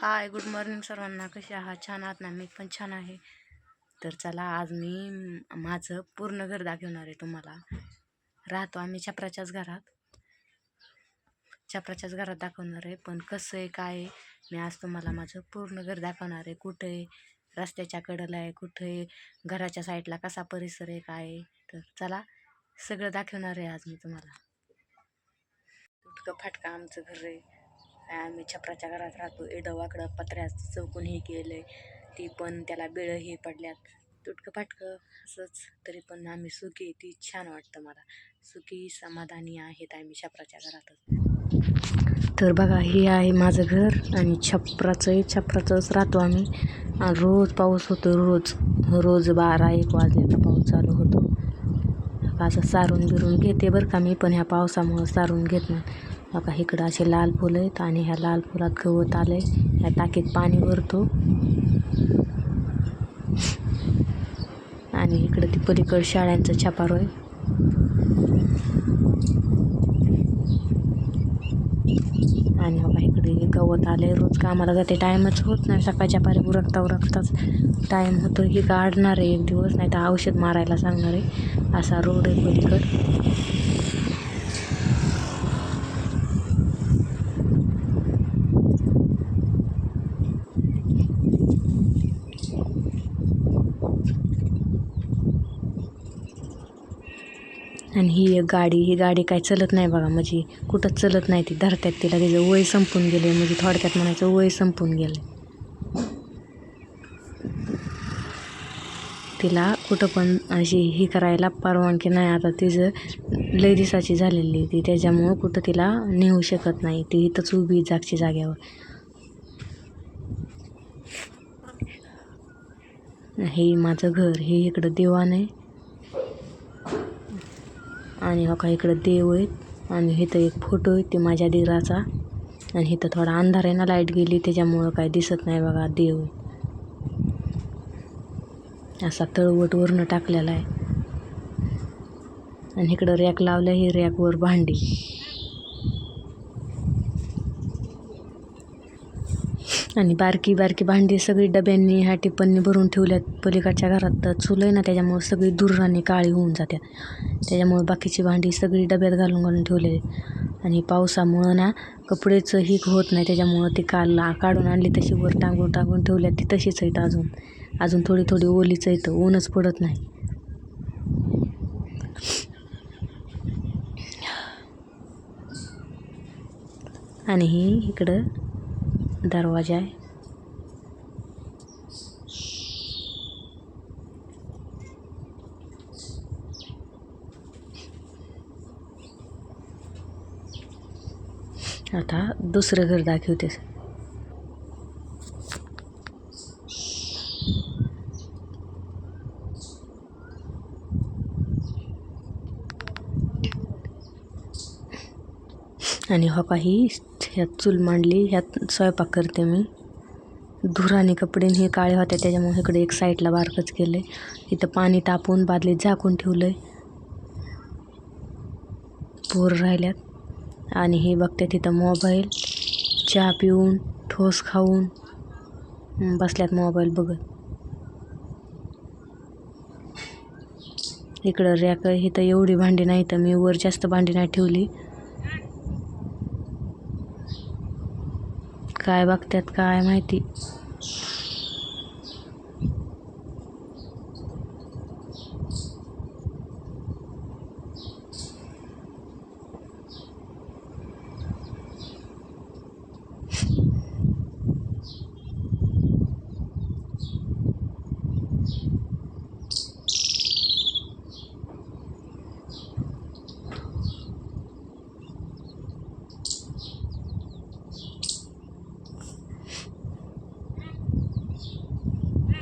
Hi good morning सर्वांना. कसे आहात? छान आहात ना? मी पण छान आहे. तर चला आज मी माझं पूर्ण घर दाखवणार आहे तुम्हाला. राहतो आम्ही छपराच्याच घरात. छपराच्याच घरात दाखवणार आहे. पण कसं आहे काय आहे? मी आज तुम्हाला माझं पूर्ण घर दाखवणार आहे. कुठं आहे? रस्त्याच्या कडेला आहे. कुठं आहे? घराच्या साईडला कसा परिसर आहे? काय आहे? तर चला सगळं दाखवणार आहे आज मी तुम्हाला. फुटकं फाटकं आमचं घर आहे. आम्ही छपराच्या घरात राहतो एडवाकडं पत्र्याचं चौकून हे केलं ती पण त्याला बिळं हे पडल्यात. तुटकं फाटकं असंच. तरी पण आम्ही सुखी ती छान वाटतं मला. सुखी समाधानी आहेत आम्ही छपराच्या घरातच तर बघा हे आहे माझं घर आणि छपराचं आहे छपराचंच राहतो आम्ही. रोज पाऊस होतो रोज. रोज बारा एक वाजल्याचा पाऊस चालू होतो. असं सारून बिरून घेते बरं का मी पण ह्या पावसामुळं सारून घेत नाही. बघा इकडं असे लाल फुलं आहेत आणि ह्या लाल फुलात गवत आलं आहे ह्या टाकीत पाणी भरतो. आणि इकडं ती पलीकड शाळांचा छपार आहे आणि बघा इकडे गवत आलं आहे रोज कामाला जाते. टाईमच होत नाही. सकाळच्या पारी उरकता उरकताच टाईम होतो. ही काढणार आहे एक दिवस नाही तर औषध मारायला सांगणार आहे असा रोड आहे पलीकड. आणि ही एक गाडी ही गाडी काय चलत नाही बघा म्हणजे कुठंच चलत नाही ती धरत्यात तिला. तिचं वय संपून गेले म्हणजे थोडक्यात म्हणायचं वय संपून गेलं तिला कुठं पण अशी ही करायला परवानगी नाही. आता तिचं लय दिसाची झालेली ती. त्याच्यामुळं कुठं तिला नेऊ शकत नाही. ती इथंच उभी जागची जाग्यावर हे माझं घर हे इकडं दिवाण आहे. आणि हो का इकडं देव आहेत. आणि इथं एक फोटो आहे ते माझ्या दिराचा. आणि इथं थोडा अंधार आहे ना लाइट गेली त्याच्यामुळं काय दिसत नाही बघा देव असा तळवट वरनं टाकलेला आहे. आणि इकडं रॅक लावलं ही रॅकवर भांडी. आणि बारकी बारकी भांडी सगळी डब्यांनी ह्या टिप्पणी भरून ठेवल्यात. पलीकडच्या घरात तर चुलं आहे ना त्याच्यामुळं सगळी दुर्राणी काळी होऊन जातात त्याच्यामुळे बाकीची भांडी सगळी डब्यात घालून घालून ठेवलेली. आणि पावसामुळं ना कपडेच ही होत नाही त्याच्यामुळं ती काल काढून आणली तशी वर टांगून टांगून ठेवल्यात ती तशीच आहेत अजून. अजून थोडी थोडी ओलीच येतं ऊनच पडत नाही. आणि ही इकडं दरवाजा आहे आता दुसरं घर दाखवते आणि हो काही ह्यात चूल मांडली ह्यात स्वयंपाक करते मी. धुराने कपडे हे काळे होते त्याच्यामुळे इकडे एक साईडला बारकच केलं आहे इथं पाणी तापून बादलीत झाकून ठेवलं आहे पोर राहिल्यात. आणि हे बघते तिथं मोबाईल चहा पिऊन ठोस खाऊन बसल्यात मोबाईल बघत. इकडं रॅक इथं एवढी भांडी नाही तर मी वर जास्त भांडी नाही ठेवली. काय बघतात काय माहिती.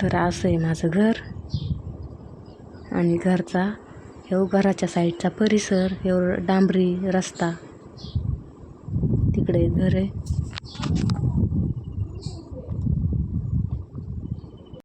तर असं आहे माझं घर. आणि घरचा हे घराच्या साईडचा परिसर एवढं डांबरी रस्ता. तिकडे घर आहे.